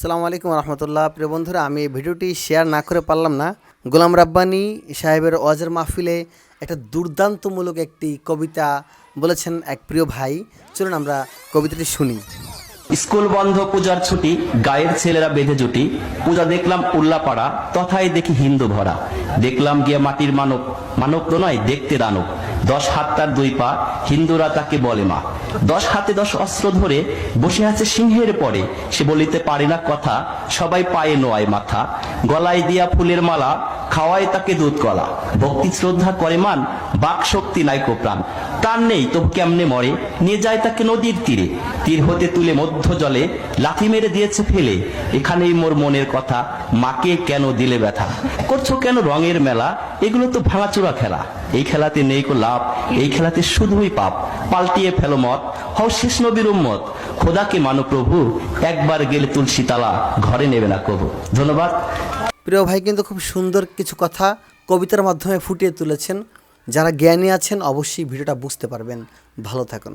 সালামু আলাইকুম রহমতুল্লাহ। প্রিয় বন্ধুরা, আমি এই ভিডিওটি শেয়ার না করে পারলাম না। গোলাম রাব্বানি সাহেবের ওয়াজের মাহফিলে একটা দুর্দান্তমূলক একটি কবিতা বলেছেন এক প্রিয় ভাই। চলুন আমরা কবিতাটি শুনি। স্কুল বন্ধ, পূজার ছুটি, গায়ের ছেলেরা বেঁধে জুটি। পূজা দেখলাম উল্লাপাড়া, তথায় দেখি হিন্দু ভরা। দেখলাম গিয়ে মাটির মানব মানব তো নয় দেখতে দানব দশ হাত তার দুই পা, হিন্দুরা তাকে বলে মা। দশ হাতে দশ অস্ত্র ধরে বসে আছে সিংহের পরে। সে বলিতে পারে না কথা, সবাই পায়ে নোয়ায় মাথা। গলায় দিয়া ফুলের মালা, খাওয়ায় তাকে দুধ কলা। ভক্তি শ্রদ্ধা করে মান, বাক শক্তি নাই প্রাণ। প্রাণ নেই, তবু কেমনে মরে? নিয়ে যায় তাকে নদীর তীরে। তীর হতে তুলে মধ্য জলে, লাথি মেরে দিয়েছে ফেলে। এখানেই মোর মনের কথা, মাকে কেন দিলে ব্যথা? করছ কেন রঙের মেলা? এগুলো তো ভাঙাচোরা খেলা। এই খেলাতে নেই কো লাভ, এই খেলাতে শুধুই পাপ। পাল্টিয়ে ফেলো মত হও শেষ নবীর উম্মত। খোদাকে মানো প্রভু, একবার গেলে তুলসী তালা ঘরে নেবে না কবু। ধন্যবাদ। প্রিয় ভাই, কিন্তু খুব সুন্দর কিছু কথা কবিতার মাধ্যমে ফুটিয়ে তুলেছেন। যারা জ্ঞানী আছেন, অবশ্যই ভিডিওটা বুঝতে পারবেন। ভালো থাকুন।